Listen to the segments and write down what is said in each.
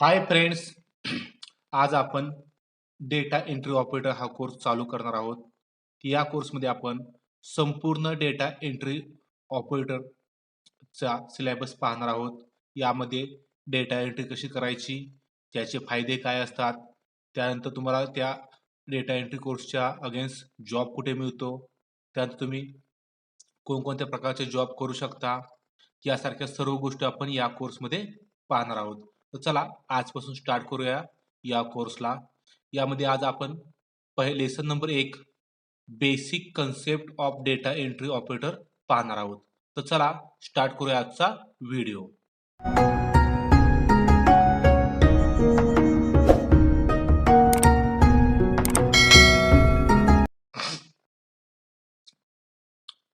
हाय friends आज आपण data entry operator हा कोर्स चालू करणार आहोत. या कोर्समध्ये आपण संपूर्ण डेटा एंट्री ऑपरेटरचा सिलेबस पाहणार आहोत. यामध्ये डेटा एंट्री कशी करायची त्याचे फायदे काय असतात त्यानंतर तुम्हाला त्या डेटा एंट्री कोर्सच्या अगेन्स्ट जॉब कुठे मिळतो त्यानंतर तुम्ही कोणकोणत्या प्रकारचे जॉब करू शकता यासारख्या सर्व गोष्टी आपण या कोर्समध्ये पाहणार आहोत. तर चला आजपासून स्टार्ट करूया या कोर्सला यामध्ये आज आपण पहिले लेसन नंबर एक basic concept of data entry operator पाहणार आहोत. तर चला स्टार्ट करूया आजचा व्हिडिओ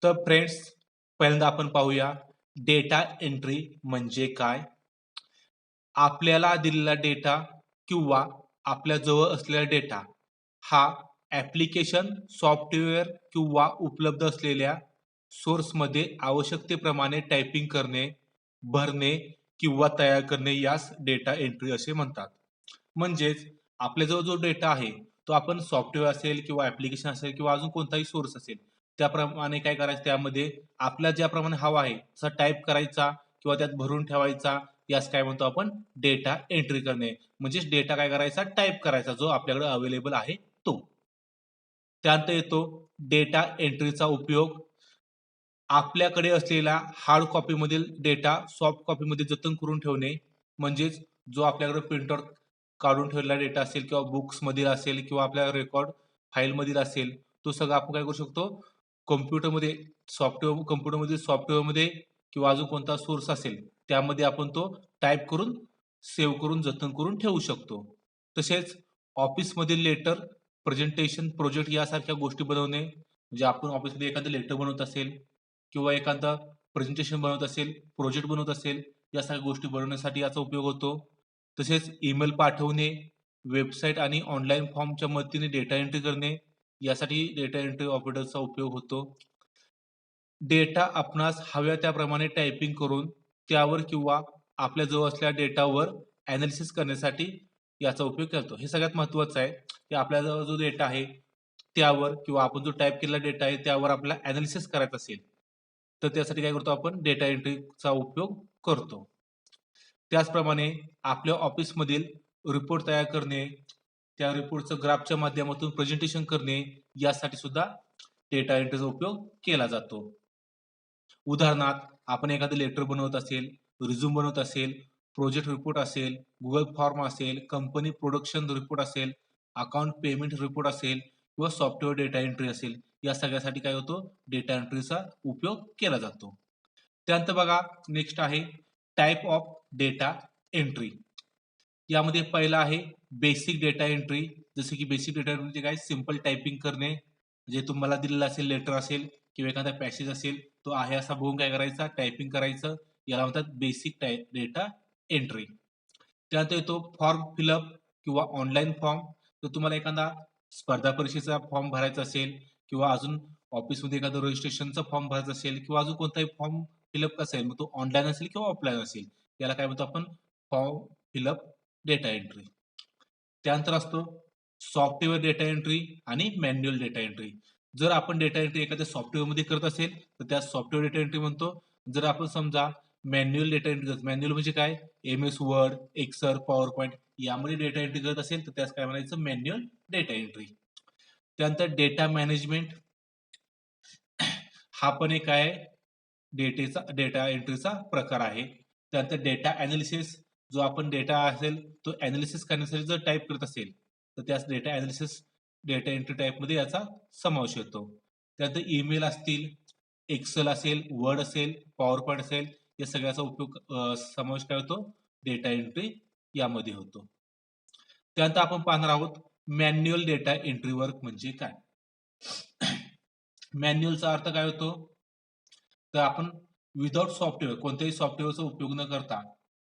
तर फ्रेंड्स पहिल्यांदा आपण पाहूया डेटा एंट्री म्हणजे काय? आपल्याला दिलेला डेटा किंवा आपल्या जवळ असलेला डेटा हा ॲप्लिकेशन सॉफ्टवेअर किंवा उपलब्ध असलेल्या सोर्समध्ये आवश्यकतेप्रमाणे टायपिंग करणे भरणे किंवा तयार करणे यास डेटा एंट्री असे म्हणतात. म्हणजेच आपल्याजवळ जो डेटा आहे तो आपण सॉफ्टवेअर असेल किंवा ॲप्लिकेशन असेल किंवा अजून कोणताही सोर्स असेल त्याप्रमाणे काय करायचं? त्यामध्ये आपल्या ज्याप्रमाणे हवा आहे तसा टाईप करायचा किंवा त्यात भरून ठेवायचा यास काय म्हणतो आपण? डेटा एंट्री करणे. म्हणजेच डेटा काय करायचा? टाईप करायचा जो आपल्याकडे अवेलेबल आहे तो. त्यानंतर येतो डेटा एंट्रीचा उपयोग. आपल्याकडे असलेला हार्ड कॉपीमधील डेटा सॉफ्ट कॉपीमध्ये जतन करून ठेवणे. म्हणजेच जो आपल्याकडे प्रिंटर काढून ठेवलेला डेटा असेल किंवा बुक्स मधील असेल किंवा आपल्या रेकॉर्ड फाईलमधील असेल तो सगळं आपण काय करू शकतो? कम्प्युटरमध्ये सॉफ्टवेअर कम्प्युटरमध्ये सॉफ्टवेअरमध्ये किंवा अजून कोणता सोर्स असेल त्यामध्ये आपण तो टाईप करून सेव्ह करून जतन करून ठेवू शकतो. तसेच ऑफिसमधील लेटर प्रेझेंटेशन प्रोजेक्ट यासारख्या गोष्टी बनवणे म्हणजे आपण ऑफिसमध्ये एखादं लेटर बनवत असेल किंवा एखादा प्रेझेंटेशन बनवत असेल प्रोजेक्ट बनवत असेल यासारख्या गोष्टी बनवण्यासाठी याचा उपयोग होतो. तसेच ईमेल पाठवणे वेबसाईट आणि ऑनलाईन फॉर्मच्या मदतीने डेटा एंट्री करणे यासाठी डेटा एंट्री ऑपरेटरचा उपयोग होतो. डेटा आपणास हव्या त्याप्रमाणे टायपिंग करून त्यावर किंवा आपल्या जवळ असलेल्या डेटावर ॲनालिसिस करण्यासाठी याचा उपयोग करतो. हे सगळ्यात महत्त्वाचं आहे. की आपल्याजवळ जो डेटा आहे त्यावर किंवा आपण जो टाईप केलेला डेटा आहे त्यावर आपल्याला ॲनालिसिस करायचं असेल तर त्यासाठी काय करतो आपण? डेटा एंट्रीचा उपयोग करतो. त्याचप्रमाणे आपल्या ऑफिसमधील रिपोर्ट तयार करणे त्या रिपोर्टचं ग्राफच्या माध्यमातून प्रेझेंटेशन करणे यासाठी सुद्धा डेटा एंट्रीचा उपयोग केला जातो. उदाहरणार्थ आपण एखादं लेटर बनवत असेल रिझ्यूम बनवत असेल प्रोजेक्ट रिपोर्ट असेल गुगल फॉर्म असेल कंपनी प्रोडक्शन रिपोर्ट असेल अकाउंट पेमेंट रिपोर्ट असेल किंवा सॉफ्टवेअर डेटा एंट्री असेल या सगळ्यासाठी काय होतो? डेटा एंट्रीचा उपयोग केला जातो. त्यानंतर बघा नेक्स्ट आहे टाईप ऑफ डेटा एंट्री यामध्ये पहिला आहे बेसिक डेटा एंट्री जसे की बेसिक डेटा एंट्री काय? सिंपल टायपिंग करणे. जे तुम्हाला दिलेलं असेल लेटर असेल किंवा एखादा पॅसेज असेल तो आहे असा बघून काय करायचा? टायपिंग करायचं. याला म्हणतात बेसिक टाय डेटा एंट्री त्यानंतर येतो फॉर्म फिलअप किंवा ऑनलाईन फॉर्म तर तुम्हाला एखादा स्पर्धा परीक्षेचा फॉर्म भरायचा असेल किंवा अजून ऑफिसमध्ये एखादा रजिस्ट्रेशनचा फॉर्म भरायचा असेल किंवा अजून कोणताही फॉर्म फिलअप असेल मग तो ऑनलाईन असेल किंवा ऑफलाईन असेल याला काय म्हणतो आपण? फॉर्म फिलअप डेटा एंट्री त्यानंतर असतो सॉफ्टवेअर डेटा एंट्री आणि मॅन्युअल डेटा एंट्री जर आपण डेटा एंट्री एखाद्या सॉफ्टवेअरमध्ये करत असेल तर त्या सॉफ्टवेअर डेटा एंट्री म्हणतो. जर आपण समजा मॅन्युअल डेटा एंट्री करत मॅन्युअल म्हणजे काय? M S Word Excel PowerPoint यामध्ये डेटा एंट्री करत असेल तर त्यास काय म्हणायचं? मॅन्युअल डेटा एंट्री त्यानंतर डेटा मॅनेजमेंट हा पण एक आहे डेटेचा डेटा एंट्रीचा प्रकार आहे. त्यानंतर डेटा अनालिसिस जो आपण डेटा असेल तो अनालिसिस करण्यासाठी जर टाईप करत असेल तर त्यास डेटा अनालिसिस डेटा एंट्री टाईपमध्ये याचा समावेश होतो. त्यानंतर ईमेल असतील एक्सेल असेल वर्ड असेल पॉवर पॉईंट असेल या सगळ्याचा उपयोग समावेश काय होतो? डेटा एंट्री यामध्ये होतो. त्यानंतर आपण पाहणार आहोत मॅन्युअल डेटा एंट्री वर्क म्हणजे काय? मॅन्युअलचा अर्थ काय होतो? तर आपण विदाउट सॉफ्टवेअर कोणत्याही सॉफ्टवेअरचा उपयोग न करता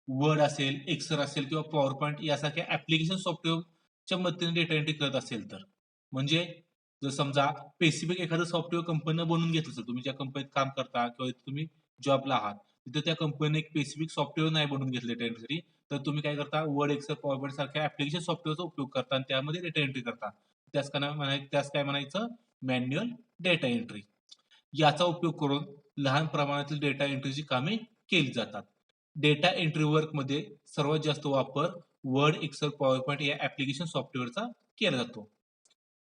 वर्ड असेल एक्सेल असेल किंवा पॉवर पॉईंट यासारख्या ऍप्लिकेशन सॉफ्टवेअरच्या मदतीने डेटा एंट्री करत असेल तर. म्हणजे जर समजा स्पेसिफिक एखादं सॉफ्टवेअर कंपनीनं बनवून घेतलं असेल तुम्ही ज्या कंपनीत काम करता किंवा तुम्ही जॉबला आहात तिथे त्या कंपनीने एक स्पेसिफिक सॉफ्टवेअर नाही बनवून घेतले डेटा तर तुम्ही काय करता? वर्ड एक्सेल पॉवरपॉईंट सारख्या ऍप्लिकेशन सॉफ्टवेअरचा उपयोग करता आणि त्यामध्ये डेटा एंट्री करता. त्याच काय म्हणायचं त्याच काय म्हणायचं? मॅन्युअल डेटा एंट्री याचा उपयोग करून लहान प्रमाणातील डेटा एंट्रीची कामे केली जातात. डेटा एंट्री वर्कमध्ये सर्वात जास्त वापर वर्ड एक्सेल पॉवरपॉईंट या ऍप्लिकेशन सॉफ्टवेअरचा केला जातो.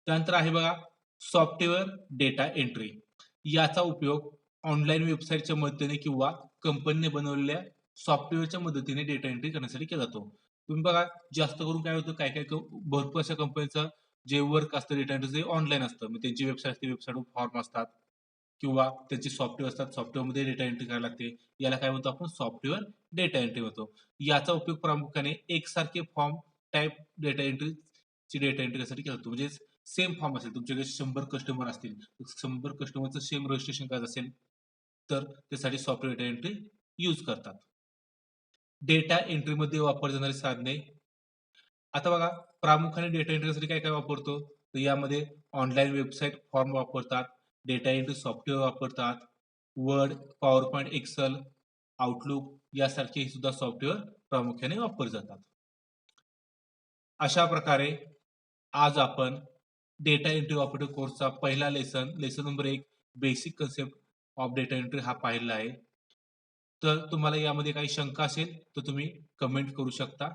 त्यानंतर आहे बघा सॉफ्टवेअर डेटा एंट्री याचा उपयोग ऑनलाईन वेबसाईटच्या मदतीने किंवा कंपनीने बनवलेल्या सॉफ्टवेअरच्या मदतीने डेटा एंट्री करण्यासाठी केला जातो. तुम्ही बघा जास्त करून काय होतं काय काय भरपूर अशा कंपनीचं जे वर्क असतं डेटा एंट्री ते ऑनलाईन असतं. मग त्यांची वेबसाईट असते वेबसाईटवर फॉर्म असतात किंवा त्यांचे सॉफ्टवेअर असतात सॉफ्टवेअरमध्ये डेटा एंट्री करायला लागते. याला काय म्हणतो आपण? सॉफ्टवेअर डेटा एंट्री म्हणतो. याचा उपयोग प्रामुख्याने एकसारखे फॉर्म टाईप डेटा एंट्रीची डेटा एंट्री करण्यासाठी केला जातो. म्हणजे सेम फॉर्म असेल. तुमच्याकडे शंभर कस्टमर असतील शंभर कस्टमरचं सेम रजिस्ट्रेशन करायचं असेल तर त्यासाठी सॉफ्टवेअर डेटा एंट्री यूज करतात. डेटा एंट्रीमध्ये वापरली जाणारी साधने. आता बघा प्रामुख्याने डेटा एंट्रीसाठी काय काय वापरतो? तर यामध्ये ऑनलाईन वेबसाईट फॉर्म वापरतात डेटा एंट्री सॉफ्टवेअर वापरतात word power point Excel Outlook यासारखे सुद्धा सॉफ्टवेअर प्रामुख्याने वापरले जातात. अशा प्रकारे आज आपण डेटा एंट्री ऑपरेटिव्ह कोर्सचा पहिला लेसन लेसन नंबर एक basic concept of data entry हा पाहिला आहे. तर तुम्हाला यामध्ये काही शंका असेल तर तुम्ही कमेंट करू शकता.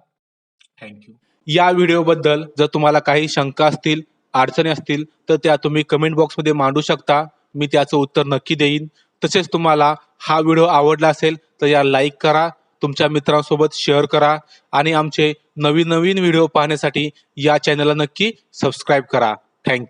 थँक्यू या व्हिडिओबद्दल जर तुम्हाला काही शंका असतील अडचणी असतील तर त्या तुम्ही कमेंट बॉक्समध्ये मांडू शकता. मी त्याचं उत्तर नक्की देईन. तसेच तुम्हाला हा व्हिडिओ आवडला असेल तर या लाईक करा. तुमच्या मित्रांसोबत शेअर करा. आणि आमचे नवीन नवीन व्हिडिओ पाहण्यासाठी या चॅनलला नक्की सबस्क्राईब करा. थँक्यू